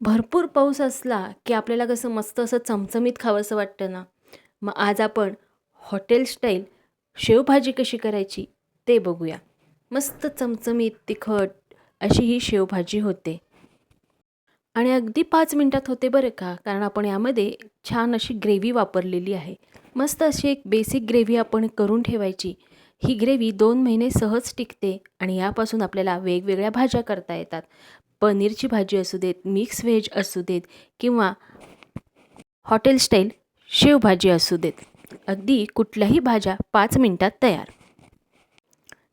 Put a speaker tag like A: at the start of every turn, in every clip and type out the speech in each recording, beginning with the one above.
A: भरपूर पाऊस असला की आपल्याला कसं मस्त असं चमचमीत खावंसं वाटतं ना. मग आज आपण हॉटेल स्टाईल शेवभाजी कशी करायची ते बघूया. मस्त चमचमीत तिखट अशी ही शेवभाजी होते. आणि अगदी पाच मिनटात होते बरं का कारण आपण यामध्ये छान अशी ग्रेव्ही वापरलेली आहे. मस्त अशी एक बेसिक ग्रेव्ही आपण करून ठेवायची. ही ग्रेव्ही दोन महिने सहज टिकते आणि यापासून आपल्याला वेगवेगळ्या भाज्या करता येतात. पनीरची भाजी असू देत मिक्स व्हेज असू देत किंवा हॉटेल स्टाईल शेवभाजी असू देत. अगदी कुठल्याही भाज्या पाच मिनटात तयार.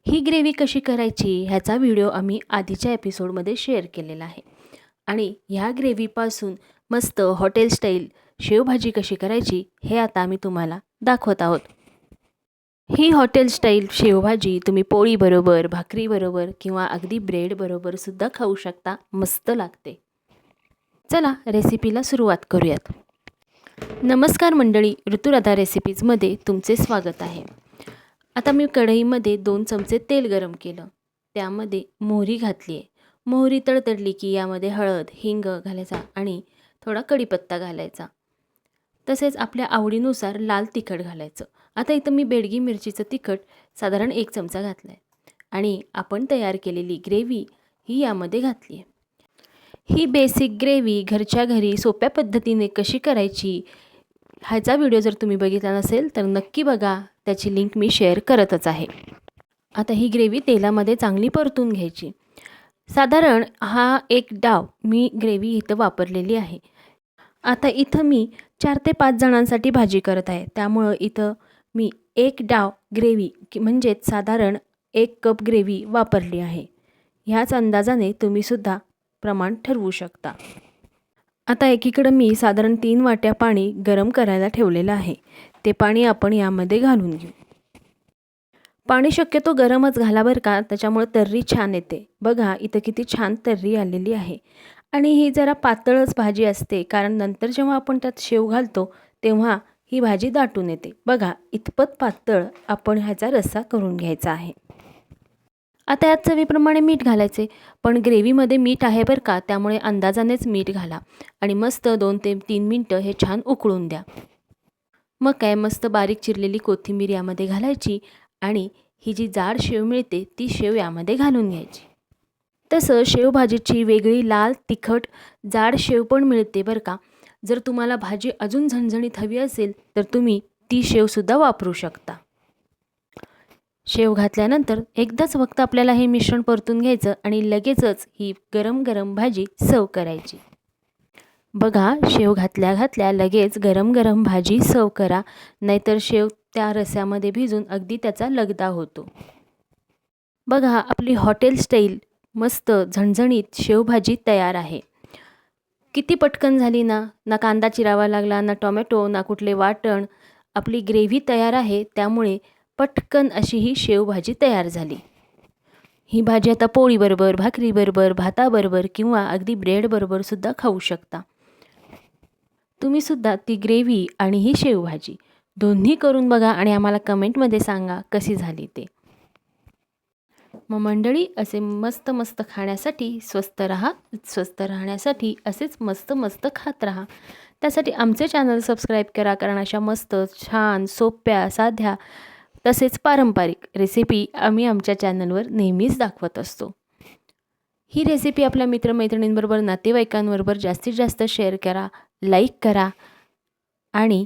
A: ही ग्रेव्ही कशी करायची ह्याचा व्हिडिओ आम्ही आधीच्या एपिसोडमध्ये शेअर केलेला आहे. आणि ह्या ग्रेव्हीपासून मस्त हॉटेल स्टाईल शेवभाजी कशी करायची हे आता आम्ही तुम्हाला दाखवत आहोत. ही हॉटेल स्टाईल शेवभाजी तुम्ही पोळीबरोबर भाकरीबरोबर किंवा अगदी ब्रेडबरोबर सुद्धा खाऊ शकता. मस्त लागते. चला रेसिपीला सुरुवात करूयात. नमस्कार मंडळी ऋतुराधा रेसिपीजमध्ये तुमचे स्वागत आहे. आता मी कढईमध्ये दोन चमचे तेल गरम केलं. त्यामध्ये मोहरी घातली आहे. मोहरी तडतडली की यामध्ये हळद हिंग घालायचा आणि थोडा कढीपत्ता घालायचा. तसेच आपल्या आवडीनुसार लाल तिखट घालायचं. आता इथं मी बेडगी मिरचीचं तिखट साधारण एक चमचा घातला आहे आणि आपण तयार केलेली ग्रेव्ही ही यामध्ये घातली आहे ही बेसिक ग्रेव्ही घरच्या घरी सोप्या पद्धतीने कशी करायची ह्याचा व्हिडिओ जर तुम्ही बघितला नसेल तर नक्की बघा. त्याची लिंक मी शेअर करतच आहे. आता ही ग्रेव्ही तेलामध्ये चांगली परतून घ्यायची. साधारण हा एक डाव मी ग्रेव्ही इथं वापरलेली आहे. आता इथं मी चार ते पाच जणांसाठी भाजी करत आहे. त्यामुळं इथं मी एक डाव ग्रेव्ही की म्हणजेच साधारण एक कप ग्रेव्ही वापरली आहे. ह्याच अंदाजाने तुम्हीसुद्धा प्रमाण ठरवू शकता. आता एकीकडं मी साधारण तीन वाट्या पाणी गरम करायला ठेवलेलं आहे. ते पाणी आपण यामध्ये घालून घेऊ. पाणी शक्यतो गरमच घाला बरं का? त्याच्यामुळे तर्री छान येते. बघा इथं किती छान तर्री आलेली आहे. आणि ही जरा पातळच भाजी असते. कारण नंतर जेव्हा आपण त्यात शेव घालतो तेव्हा ही भाजी दाटून येते. बघा इतपत पातळ आपण ह्याचा रस्सा करून घ्यायचा आहे. आता यात चवीप्रमाणे मीठ घालायचे. पण ग्रेव्हीमध्ये मीठ आहे बरं का त्यामुळे अंदाजानेच मीठ घाला. आणि मस्त दोन ते तीन मिनटं हे छान उकळून द्या. मग काय मस्त बारीक चिरलेली कोथिंबीर यामध्ये घालायची आणि ही जी जाड शेव मिळते ती शेव यामध्ये घालून घ्यायची. तसं शेवभाजीची वेगळी लाल तिखट जाड शेव पण मिळते बरं का. जर तुम्हाला भाजी अजून झणझणीत हवी असेल तर तुम्ही ती शेवसुद्धा वापरू शकता. शेव घातल्यानंतर एकदाच फक्त आपल्याला हे मिश्रण परतून घ्यायचं आणि लगेचच ही गरम गरम भाजी सर्व करायची. बघा शेव घातल्या घातल्या लगेच गरम गरम भाजी सर्व करा नाहीतर शेव त्या रस्यामध्ये भिजून अगदी त्याचा लगदा होतो. बघा आपली हॉटेल स्टाईल मस्त झणझणीत शेवभाजी तयार आहे. किती पटकन झाली ना? ना कांदा चिरावा लागला ना टोमॅटो ना कुठले वाटण. आपली ग्रेव्ही तयार आहे त्यामुळे पटकन अशी ही शेवभाजी तयार झाली. ही भाजी आता पोळीबरोबर भाकरीबरोबर भाताबरोबर किंवा अगदी ब्रेडबरोबरसुद्धा खाऊ शकता. तुम्हीसुद्धा ती ग्रेव्ही आणि ही शेवभाजी दोन्ही करून बघा आणि आम्हाला कमेंटमध्ये सांगा कशी झाली ते. मग मंडळी असे मस्त मस्त खाण्यासाठी स्वस्त राहा स्वस्त राहण्यासाठी असेच मस्त मस्त खात राहा. त्यासाठी आमचे चॅनल सबस्क्राईब करा कारण अशा मस्त छान सोप्या साध्या तसेच पारंपरिक रेसिपी आम्ही आमच्या चॅनलवर नेहमीच दाखवत असतो. ही रेसिपी आपल्या मित्रमैत्रिणींबरोबर नातेवाईकांबरोबर जास्तीत जास्त शेअर करा लाईक करा आणि